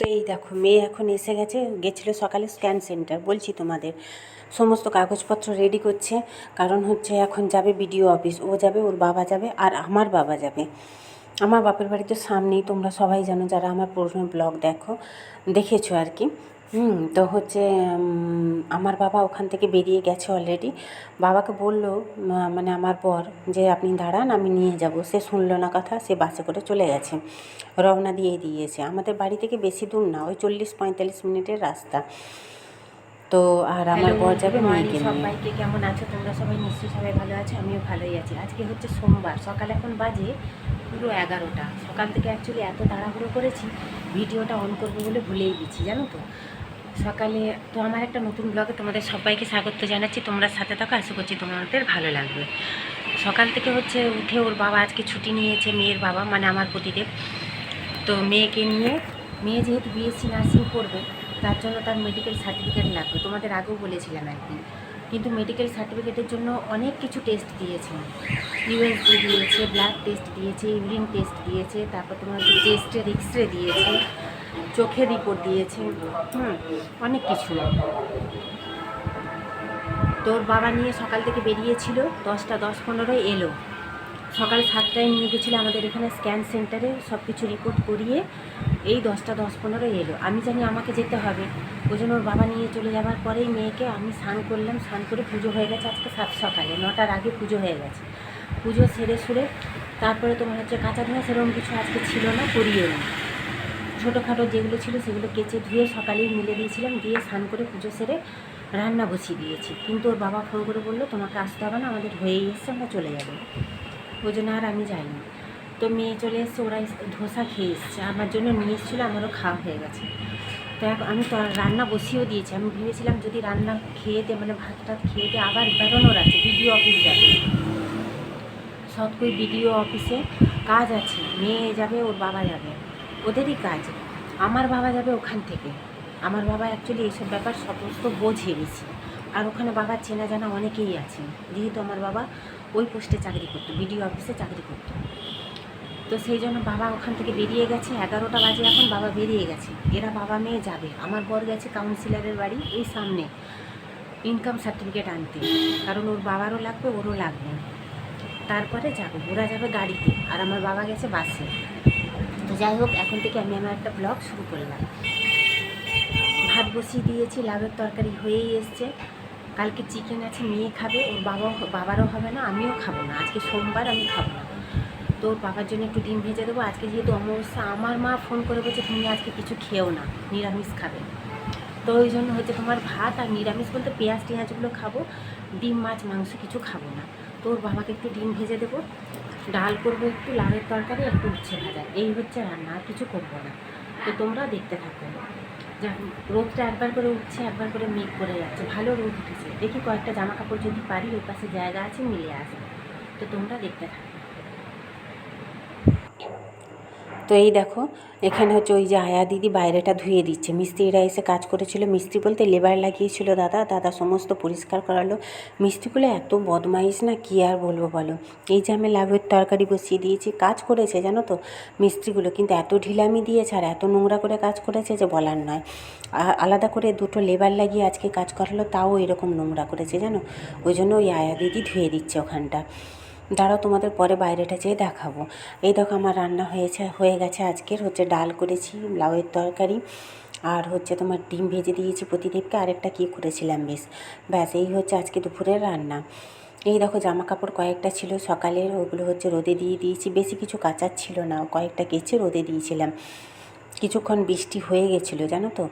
তো এই দেখো, মেয়ে এখন এসে গেছে, গেছিল সকালে স্ক্যান সেন্টার বলছি তোমাদের। সমস্ত কাগজপত্র রেডি করছে, কারণ হচ্ছে এখন যাবে বিডিও অফিস ও যাবে, ওর বাবা যাবে, আর আমার বাবা যাবে। আমার বাপের বাড়ি তো সামনেই, তোমরা সবাই জানো যারা আমার পুরনো ব্লগ দেখো, দেখেছ আর কি। হুম তো হচ্ছে আমার বাবা ওখান থেকে বেরিয়ে গেছে অলরেডি বাবাকে বলল মানে আমার পর যে আপনি দাঁড়ান আমি নিয়ে যাব। সে শুনলো না কথা সে বাসে করে চলে গেছে। রওনা দিয়ে দিয়েছে। আমাদের বাড়ি থেকে বেশি দূর না ওই চল্লিশ পঁয়তাল্লিশ মিনিটের রাস্তা। তো আর আমার বর যাবে মেয়েকে সবাইকে কেমন আছো? তোমরা সবাই নিশ্চয়ই সবাই ভালো আছো আমিও ভালোই আছি। আজকে হচ্ছে সোমবার সকাল এখন বাজে পুরো এগারোটা। সকাল থেকে অ্যাকচুয়ালি এত তাড়াহুড়ো করেছি ভিডিওটা অন করব বলে ভুলেই গেছি জানো তো? সকালে তো আমার একটা নতুন ব্লগে তোমাদের সবাইকে স্বাগত জানাচ্ছি। তোমরা সাথে থাকো, আশা করছি তোমাদের ভালো লাগবে। সকাল থেকে হচ্ছে উঠে ওর বাবা আজকে ছুটি নিয়েছে, মেয়ের বাবা মানে আমার পতিদেব তো মেয়েকে নিয়ে, মেয়ে যেহেতু বিএসসি নার্সিং করবে, তার জন্য তার মেডিকেল সার্টিফিকেট লাগবে। তোমাদের আগেও বলেছিলাম একদিন। কিন্তু মেডিকেল সার্টিফিকেটের জন্য অনেক কিছু টেস্ট দিয়েছে। ইউএসজি দিয়েছে ব্লাড টেস্ট দিয়েছে ইউরিন টেস্ট দিয়েছে, তারপর তোমার টেস্টের এক্স রে দিয়েছে। চোখের রিপোর্ট দিয়েছে। হুম, অনেক কিছু। তোর বাবা নিয়ে সকাল থেকে বেরিয়েছিল, দশটা, দশ পনেরোয় এলো। সকাল সাতটায় নিয়ে গেছিল আমাদের এখানে স্ক্যান সেন্টারে সব কিছু রিপোর্ট করিয়ে এই দশটা, দশ পনেরো এলো। আমি জানি আমাকে যেতে হবে। ওই জন্য ওর বাবা নিয়ে চলে যাওয়ার পরেই মেয়েকে আমি স্নান করলাম, স্নান করে পুজো হয়ে গেছে আজকে সাত সকালে, নটার আগে পুজো হয়ে গেছে। পুজো সেরে সুরে তারপরে তোমার হচ্ছে কাঁচা ধোয়া সেরকম কিছু আজকে ছিল না করিয়ে নি। ছোটোখাটো যেগুলো ছিল সেগুলো কেচে ধুয়ে সকালেই মিলে দিয়েছিলাম, দিয়ে স্নান করে পুজো সেরে রান্না বসিয়ে দিয়েছি। কিন্তু ওর বাবা ফোন করে বলল, তোমাকে আসতে হবে না, আমাদের হয়েই এসছে, আমরা চলে যাব। ওই জন্য আর আমি যাইনি। তো মেয়ে চলে এসছে, ওরা ধোসা খেয়ে এসছে। আমার জন্য নিয়ে এসেছিল, আমারও খাওয়া হয়ে গেছে। তো এখন আমি তো রান্না বসিয়েও দিয়েছি। আমি ভেবেছিলাম যদি রান্না খেয়ে দে মানে ভাত টাত খেয়ে দে আবার বেরোনোর আছে, বিডিও অফিস যাবে। সৎকই বিডিও অফিসে কাজ আছে, মেয়ে যাবে, ওর বাবা যাবে। ওদেরই কাজ। আমার বাবা যাবে ওখান থেকে। আমার বাবা অ্যাকচুয়ালি এইসব ব্যাপার সমস্ত বোঝে বেশি। আর ওখানে বাবার চেনা জানা অনেকেই আছে যেহেতু আমার বাবা ওই পোস্টে চাকরি করতো, বিডিও অফিসে চাকরি করতো। তো সেই জন্য বাবা ওখান থেকে বেরিয়ে গেছে। এগারোটা বাজে এখন বাবা বেরিয়ে গেছে। এরা বাবা মেয়ে যাবে। আমার বর গেছে কাউন্সিলরের বাড়ি এই সামনে ইনকাম সার্টিফিকেট আনতে। কারণ ওর বাবারও লাগবে, ওরও লাগবে। তারপরে যাবে। ওরা যাবে গাড়িতে। আর আমার বাবা গেছে বাসে। যাই হোক, এখন থেকে আমি আমার একটা ব্লগ শুরু করলাম ভাত বসিয়ে দিয়েছি লাভের তরকারি হয়েই এসছে। কালকে চিকেন আছে, মেয়ে খাবে, ওর বাবাও, বাবারও হবে না, আমিও খাব না। আজকে সোমবার আমি খাব না। তো ওর বাবার জন্য একটু ডিম ভেজে দেবো। আজকে যেহেতু অমাবস্যা, আমার মা ফোন করে বলছে, তুমি আজকে কিছু খেও না, নিরামিষ খাবে। তো ওই জন্য হচ্ছে তোমার ভাত আর নিরামিষ বলতে পেঁয়াজ টেঁয়াজগুলো খাব, ডিম, মাছ, মাংস কিছু খাব না। তো ওর বাবাকে একটু ডিম ভেজে দেবো। ডাল করব একটু, লাউয়ের তরকারি, একটু উচ্ছে ভাজা। এই হচ্ছে রান্না, আর কিছু করব না। তো তোমরা দেখতে থাকো। যা রোদটা একবার করে উঠছে, একবার করে মেঘ করে যাচ্ছে। ভালো রোদ উঠেছে। দেখি কয়েকটা জামা কাপড় যদি পারি, ওই পাশে জায়গা আছে, মিলে আসবে। তো তোমরা দেখতে থাকো। তো এই দেখো, এখানে হচ্ছে ওই যে আয়া দিদি বাইরেটা ধুয়ে দিচ্ছে। মিস্ত্রিরা এসে কাজ করেছিল। মিস্ত্রি বলতে লেবার লাগিয়েছিল দাদা। দাদা সমস্ত পরিষ্কার করালো। মিস্ত্রিগুলো এত বদমাইশ না, কি আর বলব বলো? এই যে আমি লাভের তরকারি বসিয়ে দিয়েছি, কাজ করেছে জানো তো মিস্ত্রিগুলো। কিন্তু এত ঢিলামি দিয়েছে আর এত নোংরা করে কাজ করেছে যে বলার নয়। আলাদা করে দুটো লেবার লাগিয়ে আজকে কাজ করালো, তাও এরকম নোংরা করেছে জানো? ওই জন্য ওই আয়া দিদি ধুয়ে দিচ্ছে ওখানটা। দাঁড়াও, তোমাদের পরে বাইরেটা যেয়ে দেখাবো। এই দেখো আমার রান্না হয়েছে, হয়ে গেছে আজকের। হচ্ছে ডাল করেছি, লাউয়ের তরকারি, আর হচ্ছে তোমার ডিম ভেজে দিয়েছি প্রতিদেবকে আরেকটা কী করেছিলাম বেশ। ব্যাস, এই হচ্ছে আজকে দুপুরের রান্না। এই দেখো জামা কাপড় কয়েকটা ছিল সকালের, ওগুলো হচ্ছে রোদে দিয়ে দিয়েছি। বেশি কিছু কাচার ছিল না, কয়েকটা কেচে রোদে দিয়েছিলাম। কিছুক্ষণ বৃষ্টি হয়ে গেছিল, জানো তো?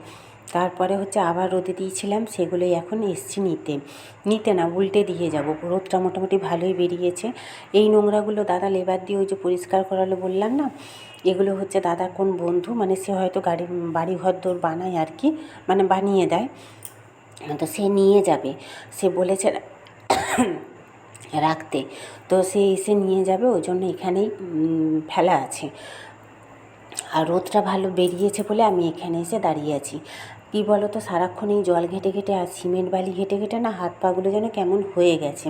তারপরে হচ্ছে আবার রোদে দিয়েছিলাম, সেগুলোই এখন এসছি নিতে। নিতে না, উল্টে দিয়ে যাব। রোদটা মোটামুটি ভালোই বেরিয়েছে। এই নোংরাগুলো দাদা লেবার দিয়ে ওই যে পরিষ্কার করালো বললাম না, এগুলো হচ্ছে দাদা কোন বন্ধু মানে সে হয়তো গাড়ি বাড়ি ঘর দৌড় বানায় আর কি মানে বানিয়ে দেয়। তো সে নিয়ে যাবে। সে বলেছে রাখতে। তো সে এসে নিয়ে যাবে, ওই জন্য এখানেই ফেলা আছে। আর রোদটা ভালো বেরিয়েছে বলে আমি এখানে এসে দাঁড়িয়ে আছি। কী বলো তো সারাক্ষণ এই জল ঘেঁটে ঘেঁটে আর সিমেন্ট বালি ঘেঁটে ঘেটে না হাত পাগুলো যেন কেমন হয়ে গেছে।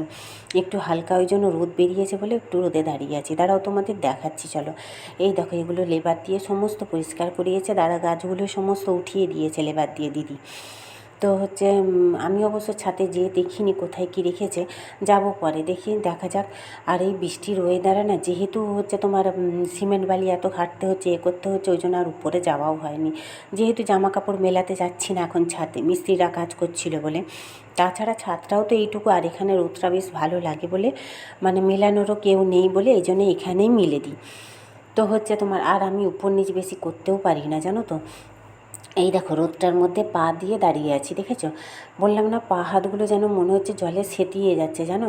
একটু হালকা ওই জন্য রোদ বেরিয়েছে বলে একটু রোদে দাঁড়িয়ে আছি। দাঁড়াও তোমাদের দেখাচ্ছি, চলো। এই দেখো, এগুলো লেবার দিয়ে সমস্ত পরিষ্কার করিয়েছে। দাঁড়া, গাছগুলো সমস্ত উঠিয়ে দিয়েছে লেবার দিয়ে দিদি। তো হচ্ছে আমি অবশ্য ছাদে যেয়ে দেখিনি কোথায় কী রেখেছে, যাব পরে, দেখি, দেখা যাক। আর এই বৃষ্টির ওয়েদারে না, যেহেতু হচ্ছে তোমার সিমেন্ট বালি এত ঘাটতে হচ্ছে, এ করতে হচ্ছে, ওই জন্য আর উপরে যাওয়াও হয়নি। যেহেতু জামা কাপড় মেলাতে যাচ্ছি না এখন ছাদে, মিস্ত্রিরা কাজ করছিল বলে। তাছাড়া ছাদটাও তো এইটুকু, আর এখানে রোদটা বেশ ভালো লাগে বলে মানে মেলানোরও কেউ নেই বলে, এই জন্য এখানেই মিলে দিই। তো হচ্ছে তোমার, আর আমি উপর নিচ বেশি করতেও পারি না, জানো তো? এই দেখো, রোদটার মধ্যে পা দিয়ে দাঁড়িয়ে আছি, দেখেছ? বললাম না, পা হাতগুলো যেন মনে হচ্ছে জলে সেতিয়ে যাচ্ছে, জানো?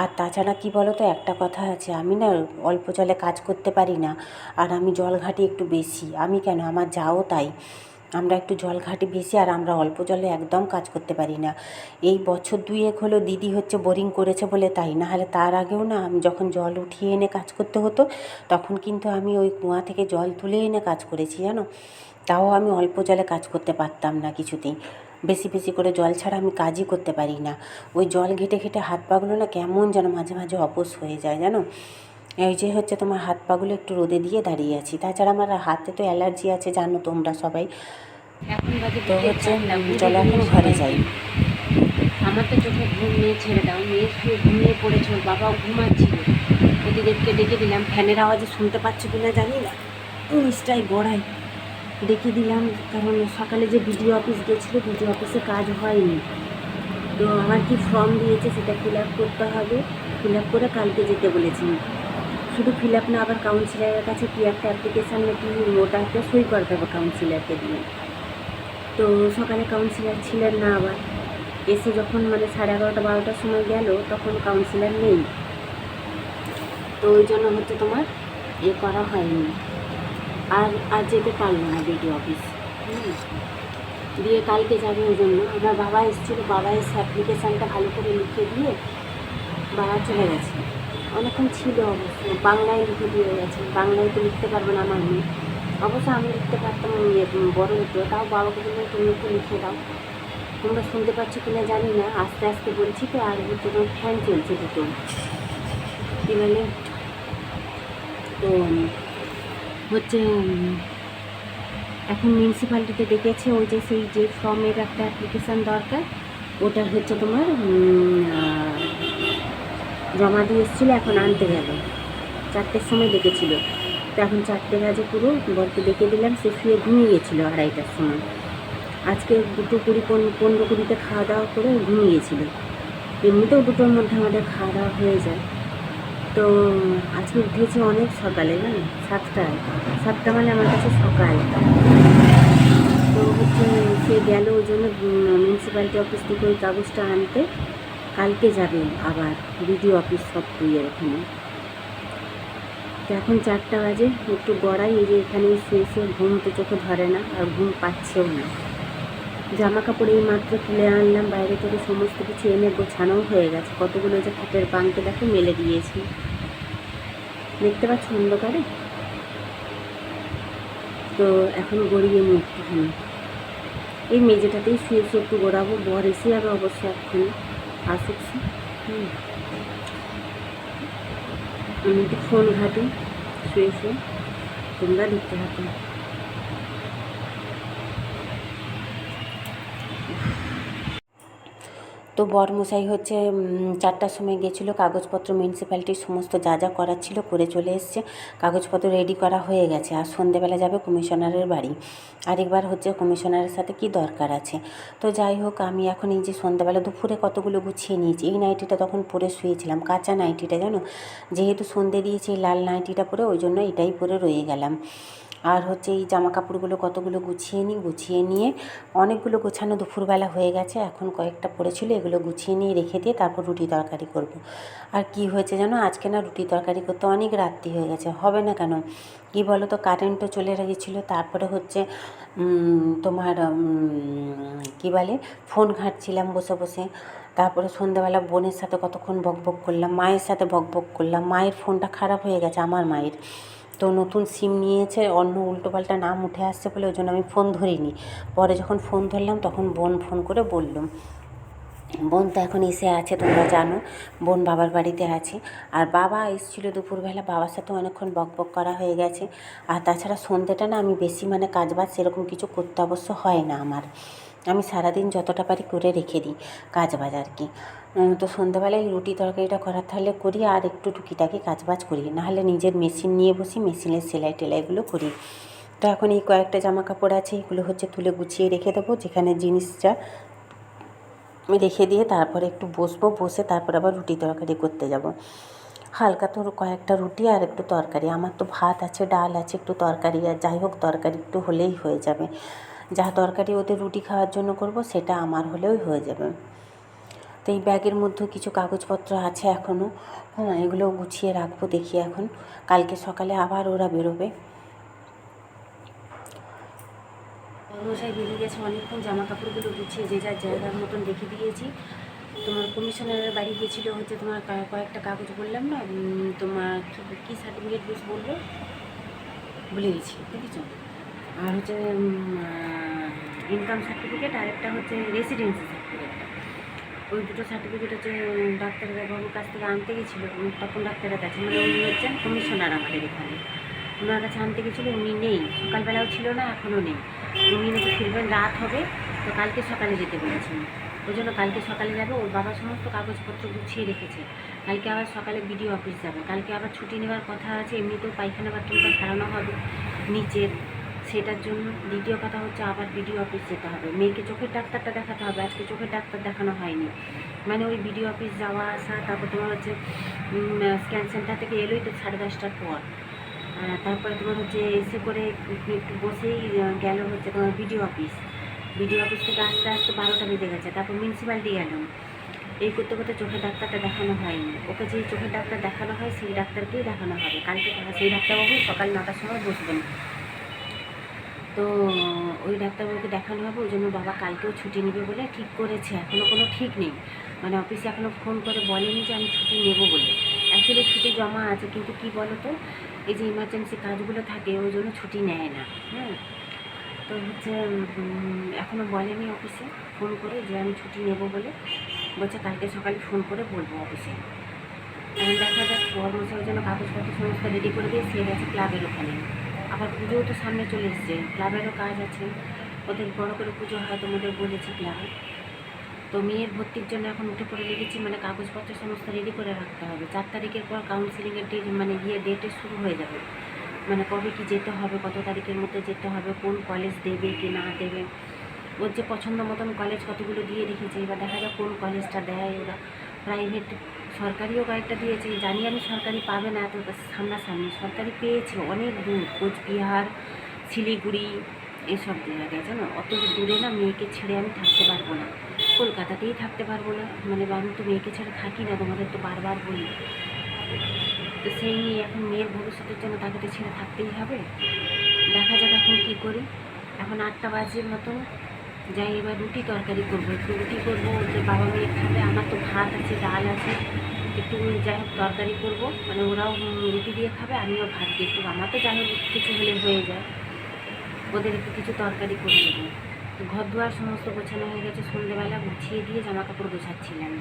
আর তাছাড়া কি বলো তো, একটা কথা আছে, আমি না অল্প জলে কাজ করতে পারি না, আর আমি জল ঘাটি একটু বেশি, আমি কেন? আমার যাও তাই। আমরা একটু জল ঘাটি বেশি, আর আমরা অল্প জলে একদম কাজ করতে পারি না। এই বছর দুয়েক হলো দিদি হচ্ছে বোরিং করেছে বলে তাই না হলে তার আগেও না আমি যখন জল উঠিয়ে এনে কাজ করতে হতো, তখন কিন্তু আমি ওই কুয়া থেকে জল তুলে এনে কাজ করেছি, জানো? তাও আমি অল্প জলে কাজ করতে পারতাম না কিছুতেই। বেশি বেশি করে জল ছাড়া আমি কাজই করতে পারি না। ওই জল ঘেটে ঘেটে হাত পাগুলো না কেমন যেন মাঝে মাঝে অপস হয়ে যায় জানো? এই যে হচ্ছে তোমার হাত পাগুলো একটু রোদে দিয়ে দাঁড়িয়ে আছি। তাছাড়া আমার হাতে তো অ্যালার্জি আছে জানো তোমরা সবাই। এখন তো হচ্ছে চলো এখন ঘরে যাই। আমার তো চোখে ঘুম নিয়ে ছেড়ে দাও। মেয়ে শুয়ে ঘুমিয়ে পড়েছে ওর বাবাও ঘুমাচ্ছিল। প্রতিদেবকে ডেকে দিলাম ফ্যানের আওয়াজে শুনতে পাচ্ছ কিনা জানি না। নিচটাই গড়াই ডেকে দিলাম, কারণ সকালে যে বিডিও অফিস গেছিল, বিডিও অফিসে কাজ হয়নি। তো আমার কি ফর্ম দিয়েছে সেটা ফিল আপ করতে হবে। ফিল আপ করে কালকে যেতে বলেছি। শুধু ফিল আপ না, আবার কাউন্সিলারের কাছে কি একটা অ্যাপ্লিকেশান নাকি ওটাতে সই করতে হবে কাউন্সিলারকে দিয়ে। তো সকালে কাউন্সিলার ছিলেন না আবার। এসে যখন মানে সাড়ে এগারোটা, বারোটার সময় গেল, তখন কাউন্সিলার নেই। তো ওই জন্য হচ্ছে তোমার এ করা হয়নি। আর আর যেতে পারল না বিডি অফিস। দিয়ে কালকে যাবে ওই জন্য আমার বাবা এসেছিল, বাবা এসে অ্যাপ্লিকেশানটা ভালো করে লিখে দিয়ে বাবা চলে গেছে। অনেকক্ষণ ছিল অবশ্য, বাংলায় লিখে দিয়ে গেছে। বাংলায় তো লিখতে পারব না আমার মেয়ে। অবশ্য আমি লিখতে পারতাম বড় হতো। তাও বাবাকে বললাম তুমি একটু লিখে দাও। তোমরা শুনতে পাচ্ছ কি না জানি না। আস্তে আস্তে বলছি তো, আর হচ্ছে তোমার ফ্যান চলছে দুটো। কী বলে? তো হচ্ছে এখন মিউনিসিপ্যালিটিতে ডেকেছে ওই যে সেই যে ফর্মের একটা অ্যাপ্লিকেশান দরকার, ওটা হচ্ছে তোমার জমা দিয়ে এসেছিল, এখন আনতে গেল চারটের সময় ডেকেছিল তো এখন চারটে বাজে পুরো, বরকে ডেকে দিলাম, সে শুয়ে ঘুমিয়ে গেছিল আড়াইটার সময়। আজকে দুটো কুড়ি, পন- পনেরো কুড়িতে খাওয়া দাওয়া করে ঘুমিয়ে এমনিতেও দুটোর মধ্যে আমাদের খাওয়া দাওয়া হয়ে যায়। তো আজকে উঠেছি অনেক সকালে, জানো? সাতটায়। সাতটা মানে আমার কাছে সকাল। তো হচ্ছে সে গেল ওই জন্য মিউনিসিপ্যালিটি অফিস থেকে ওই কাগজটা আনতে। কালকে যাবে আবার বিডিও অফিস সব ইয়ের ওখানে। এখন চারটা বাজে, একটু গড়াই, এই যে এখানে শুয়ে শুয়ে ঘুম তো চোখে ধরে না, আর ঘুম পাচ্ছেও না। জামা কাপড় এই মাত্র তুলে আনলাম, বাইরে থেকে সমস্ত কিছু এনে গোছানোও হয়ে গেছে। কতগুলো যে খাটের বাঁকে দেখো, মেলে দিয়েছি। দেখতে পাচ্ছ অন্ধকারে? তো এখন গড়িয়ে একটুখানি এই মেঝেটাতেই শুয়ে শুয়ে একটু গড়াবো, বর এসে যাবে অবশ্যই এক্ষুনি হুম। আমি একটু ফোন ঘাটে, শুয়ে শুয়ে তোমরা দেখতে থাকো। তো বরমশাই হচ্ছে চারটার সময় গেছিল, কাগজপত্র মিউনিসিপ্যালিটির সমস্ত যা যা করার ছিল করে চলে এসছে। কাগজপত্র রেডি করা হয়ে গেছে, আর সন্ধেবেলা যাবে কমিশনারের বাড়ি। আরেকবার হচ্ছে কমিশনারের সাথে কি দরকার আছে? তো যাই হোক, আমি এখন এই যে সন্ধেবেলা দুপুরে কতগুলো গুছিয়ে নিয়েছি, এই নাইটিটা তখন পরে শুয়েছিলাম, কাঁচা নাইটিটা জানো? যেহেতু সন্ধে দিয়েছি লাল নাইটিটা পরে, ওই জন্য এটাই পরে রয়ে গেলাম। আর হচ্ছে এই জামা কাপড়গুলো কতগুলো গুছিয়ে নিই, গুছিয়ে নিয়ে অনেকগুলো গোছানো দুপুরবেলা হয়ে গেছে, এখন কয়েকটা পড়েছিল, এগুলো গুছিয়ে নিয়ে রেখে দিয়ে তারপর রুটি তরকারি করব। আর কি হয়েছে জানো, আজকে না রুটি তরকারি করতে অনেক রাত্রি হয়ে গেছে, হবে না কেন কি বলো তো কারেন্টও চলে গেছিল, তারপরে হচ্ছে তোমার কি বলে, ফোন ঘাঁটছিলাম বসে বসে, তারপরে সন্ধ্যাবেলা বোনের সাথে কতক্ষণ বক বক করলাম, মায়ের সাথে বক বক করলাম, মায়ের ফোনটা খারাপ হয়ে গেছে, আমার মায়ের তো নতুন সিম নিয়েছে, অন্য উল্টোপাল্টা নাম উঠে আসছে বলে ওই জন্য আমি ফোন ধরিনি। পরে যখন ফোন ধরলাম তখন বোন ফোন করে বললাম বোন তো এখন এসে আছে, তোমরা জানো, বোন বাবার বাড়িতে আছে। আর বাবা এসেছিল দুপুরবেলা, বাবার সাথে অনেকক্ষণ বক বক করা হয়ে গেছে। আর তাছাড়া সন্ধ্যেটা না আমি বেশি মানে কাজ বাজ সেরকম কিছু করতে অবশ্য হয় না আমার। আমি সারাদিন যতটা পারি করে রেখে দিই কাজ বাজ আর কি তো সন্ধ্যেবেলায় রুটি তরকারিটা করার তাহলে করি আর একটু টুকিটাকি কাজ বাজ করি। নাহলে নিজের মেশিন নিয়ে বসি, মেশিনের সেলাই টেলাইগুলো করি। তো এখন এই কয়েকটা জামা কাপড় আছে, এগুলো হচ্ছে তুলে গুছিয়ে রেখে দেবো, যেখানে জিনিসটা রেখে দিয়ে তারপরে একটু বসবো, বসে তারপর আবার রুটি তরকারি করতে যাব। হালকা তোর কয়েকটা রুটি আর একটু তরকারি। আমার তো ভাত আছে, ডাল আছে, একটু তরকারি, আর যাই হোক তরকারি একটু হলেই হয়ে যাবে। যা তরকারি ওদের রুটি খাওয়ার জন্য করব, সেটা আমার হলেও হয়ে যাবে। তো এই ব্যাগের মধ্যেও কিছু কাগজপত্র আছে এখনও হ্যাঁ এগুলো গুছিয়ে রাখব দেখি এখন। কালকে সকালে আবার ওরা বেরোবে। মশাই বেরিয়ে গেছে অনেকক্ষণ জামা কাপড়গুলো গুছিয়ে যে যার জায়গার মতন রেখে দিয়েছি। তোমার কমিশনারের বাড়ি গিয়েছিল হচ্ছে তোমার কয়েকটা কাগজ বললাম না তোমার কী সার্টিফিকেট বলল? ভুলে গেছি দেখেছ আর হচ্ছে ইনকাম সার্টিফিকেট আর একটা হচ্ছে রেসিডেন্সি সার্টিফিকেটটা ওই দুটো সার্টিফিকেট হচ্ছে উম, ডাক্তার বাবুর কাছ থেকে আনতে গেছিল তখন ডাক্তারের কাছে। মানে উনি হচ্ছেন কমিশনার আমাদের এখানে। ওনার কাছে আনতে গেছিল উনি নেই। সকালবেলাও ছিল না এখনও নেই। উনি নাকি ফিরবেন রাত হবে তো কালকে সকালে যেতে বলেছেন। ওই জন্য কালকে সকালে যাবে ওর বাবা সমস্ত কাগজপত্র গুছিয়ে রেখেছে। কালকে আবার সকালে বিডিও অফিস যাবে। কালকে আবার ছুটি নেওয়ার কথা আছে এমনিতেও পায়খানা বাথরুমটা সারানো হবে নিচের। সেটার জন্য দ্বিতীয় কথা হচ্ছে আবার বিডিও অফিস যেতে হবে। মেয়েকে চোখের ডাক্তারটা দেখাতে হবে। আজকে চোখের ডাক্তার দেখানো হয়নি। মানে ওই বিডিও অফিস যাওয়া আসা, তারপর তোমার হচ্ছে স্ক্যান সেন্টার থেকে এলোই তো সাড়ে দশটার পর। তারপরে তোমার হচ্ছে এসে করে একটু বসেই গেল হচ্ছে তোমার বিডিও অফিস বিডিও অফিস থেকে আস্তে আস্তে বারোটা বেজে গেছে। তারপর মিউনিসিপ্যালিটি গেলাম এই করতে করতে চোখের ডাক্তারটা দেখানো হয়নি। ওকে যেই চোখের ডাক্তার দেখানো হয়, সেই ডাক্তারকেই দেখানো হবে। কালকে সেই ডাক্তারবাবু সকাল নটার সময় বসবেন। তো ওই ডাক্তারবাবুকে দেখানো হবে, ওই জন্য বাবা কালকেও ছুটি নেবে বলে ঠিক করেছে এখনও কোনো ঠিক নেই। মানে অফিসে এখনও ফোন করে বলেনি যে আমি ছুটি নেব বলে। অ্যাকচুয়ালি ছুটি জমা আছে, কিন্তু কি বলো তো এই যে ইমার্জেন্সি কাজগুলো থাকে, ওই জন্য ছুটি নেয় না হ্যাঁ? তো হচ্ছে এখনও বলেনি অফিসে ফোন করে যে আমি ছুটি নেব বলে। বলছে কালকে সকালে ফোন করে বলব অফিসে দেখা যাক কর্মচারী ওই জন্য কাগজপত্র সমস্ত রেডি করে দিয়ে, সে গেছে ক্লাবের ওখানে। আবার পুজোও তো সামনে চলে এসছে। ক্লাবেরও কাজ আছে। ওদের বড় করে পুজো হয় তোমাদের বলেছি ক্লাবে। তো মেয়ের ভর্তির জন্য এখন উঠে পড়ে লেগেছি মানে কাগজপত্র সমস্ত রেডি করে রাখতে হবে। চার তারিখের পর কাউন্সিলিংয়ের ডেট মানে গিয়ে ডেটে শুরু হয়ে যাবে। মানে কবে কি যেতে হবে, কত তারিখের মধ্যে যেতে হবে, কোন কলেজ দেবে কি না দেবে। ওর যে পছন্দ মতন কলেজ কতগুলো দিয়ে রেখেছে, এবার দেখা যাক কোন কলেজটা দেয় ওরা প্রাইভেট সরকারিও কয়েকটা দিয়েছে জানি আমি সরকারি পাবে না এত সামনাসামনি। সরকারি পেয়েছে অনেক দূর, কোচবিহার, শিলিগুড়ি, এসব জায়গায়, জানো? অত দূরে না মেয়েকে ছেড়ে আমি থাকতে পারব না। কলকাতাতেই থাকতে পারব না। মানে আমি তো মেয়েকে ছেড়ে থাকি না, তোমাদের তো বারবার বলি। তো সেই নিয়ে এখন মেয়ের ভবিষ্যতের জন্য তাকে তো ছেড়ে থাকতেই হবে। দেখা যাক এখন কী করি। এখন আটটা বাজে মতন যাই, এবার রুটি তরকারি করব। একটু রুটি করব যে বাবা মেয়ে খাবে, আমার তো ভাত আছে, ডাল আছে। একটু যাই হোক, তরকারি করব। মানে ওরাও রুটি দিয়ে খাবে, আমিও ভাত দিয়ে একটু আমার তো যাই হোক, কিছু হলে হয়ে যায়। ওদের একটু কিছু তরকারি করে দেবো ঘর দুয়ার সমস্ত গোছানো হয়ে গেছে সন্ধ্যেবেলা গুছিয়ে দিয়ে জামা কাপড় গোছাচ্ছিলাম।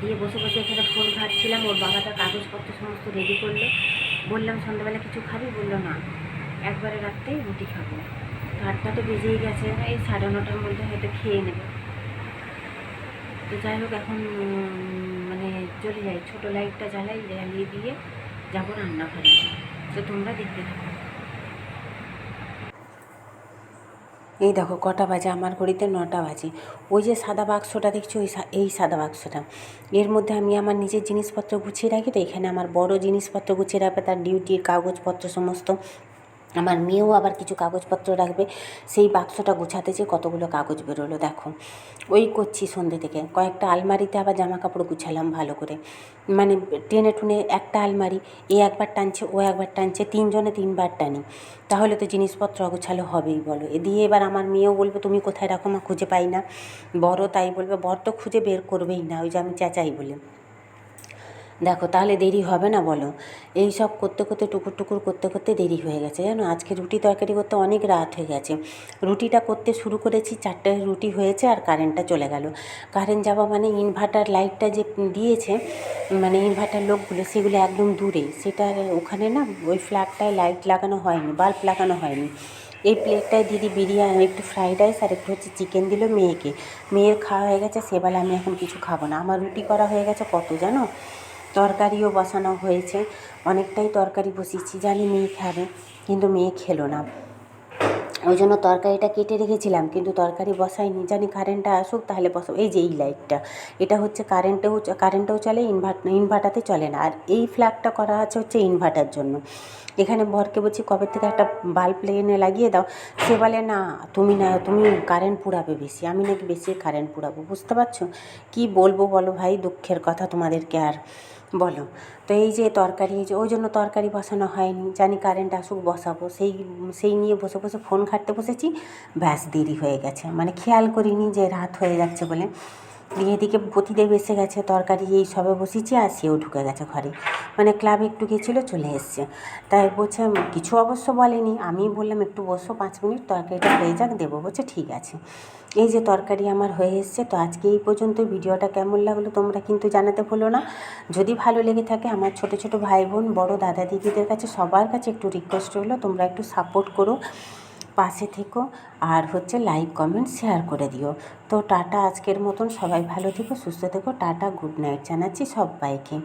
দিয়ে বসে বসে এখানে ফোন ঘাটছিলাম, ওর বাবাটা কাগজপত্র সমস্ত রেডি করল। বললাম সন্ধ্যাবেলা কিছু খাবি? বলল, না। একবারে রাত্রেই রুটি খাব। আটটা তো বেজেই গেছে, এই সাড়ে নটার মধ্যে হয়তো খেয়ে নেবে। তো যাই হোক, এখন মানে চলে যাই, ছোটো লাইটটা জ্বালাই, জ্বালিয়ে দিয়ে যাব রান্নাঘরে। তো তোমরা দেখতে থাকো। এই দেখো, কটা বাজে, আমার ঘড়িতে নটা বাজে। ওই যে সাদা বাক্সটা দেখছ ওই এই সাদা বাক্সটা। এর মধ্যে আমি আমার নিজের জিনিসপত্র গুছিয়ে রাখি তো, এখানে আমার বড় জিনিসপত্র গুছিয়ে রাখবে, তার ডিউটির কাগজপত্র সমস্ত। আমার মেয়েও আবার কিছু কাগজপত্র রাখবে। সেই বাক্সটা গোছাতে যে কতগুলো কাগজ বেরোলো দেখো। ওই করছি সন্ধ্যে থেকে। কয়েকটা আলমারিতে আবার জামা কাপড় গুছালাম ভালো করে। মানে টেনে টুনে একটা আলমারি, এ একবার টানছে, ও একবার টানছে, তিনজনে তিনবার টানি। তাহলে তো জিনিসপত্র অগোছালো হবেই বলো। এ দিয়ে এবার আমার মেয়েও বলবে, তুমি কোথায় রাখো? মা খুঁজে পাই না। বড় তাই বলবে, বর তো খুঁজে বের করবেই না। ওই যে আমি চেঁচাই বলে। দেখো, তাহলে দেরি হবে না বলো। এই সব করতে করতে, টুকুর টুকুর করতে করতে দেরি হয়ে গেছে, জানো? আজকে রুটি তরকারি করতে অনেক রাত হয়ে গেছে। রুটিটা করতে শুরু করেছি, চারটে রুটি হয়েছে আর কারেন্টটা চলে গেল। কারেন্ট যাওয়া মানে ইনভার্টার লাইটটা যে দিয়েছে মানে ইনভার্টার লোকগুলো, সেগুলো একদম দূরে। সেটা ওখানে না, ওই ফ্ল্যাটটায় লাইট লাগানো হয়নি বাল্ব লাগানো হয়নি। এই প্লেটটায় দিদি বিরিয়ানি, একটু ফ্রাইড রাইস আর একটু হচ্ছে চিকেন দিল মেয়েকে। মেয়ের খাওয়া হয়ে গেছে, সেবেলা আমি এখন কিছু খাব না। আমার রুটি করা হয়ে গেছে কত, জানো? তরকারিও বসানো হয়েছে। অনেকটাই তরকারি বসিয়েছি, জানি মেয়ে খাবে, কিন্তু মেয়ে খেলো না। ওই জন্য তরকারিটা কেটে রেখেছিলাম, কিন্তু তরকারি বসাইনি জানি কারেন্টটা আসুক, তাহলে বসাবো। এই যে এই লাইটটা এটা হচ্ছে কারেন্টেও কারেন্টেও চলে ইনভার্ট ইনভার্টারতে চলে না। আর এই ফ্ল্যাগটা করা আছে হচ্ছে ইনভার্টার জন্য। এখানে বরকে বলছি, কবে থেকে একটা বাল্ব এনে লাগিয়ে দাও? সে বলে, না, তুমি না, তুমি কারেন্ট পুড়াবে বেশি। আমি নাকি বেশি কারেন্ট পুড়াবো। বুঝতে পারছ? কি বলব বলো ভাই, দুঃখের কথা তোমাদেরকে আর। বলো। তো এই যে তরকারি যে ওই জন্য তরকারি বসানো হয়নি। জানি কারেন্ট আসুক, বসাবো। সেই সেই নিয়ে বসে বসে ফোন ঘাঁটতে বসেছি। ব্যাস দেরি হয়ে গেছে। মানে খেয়াল করিনি যে রাত হয়ে যাচ্ছে বলে। দিয়ে এদিকে পতিদেব এসে গেছে, তরকারি এই সবে বসেছি আর সেও ঢুকে গেছে ঘরে। মানে ক্লাবে একটু গেছিল, চলে এসছে। তাই বলছে, কিছু অবশ্য বলেনি। আমি বললাম, একটু বসো, পাঁচ মিনিট তরকারিটা হয়ে যাক, দেবো। বলছে, ঠিক আছে। এই যে তরকারি আমার হয়ে এসছে, তো আজকে এই পর্যন্ত ভিডিওটা কেমন লাগল তোমরা কিন্তু জানাতে ভুলো না। যদি ভালো লেগে থাকে, আমার ছোট ছোট ভাই বোন, বড় দাদা দিদিদের কাছে, সবার কাছে একটু রিকোয়েস্ট হলো তোমরা একটু সাপোর্ট করো। পাশে থেকো আর হচ্ছে লাইক, কমেন্ট, শেয়ার করে দিও। তো টাটা আজকের মতন। সবাই ভালো থেকো, সুস্থ থেকো। টাটা, গুড নাইট জানাচ্ছি সবাইকে।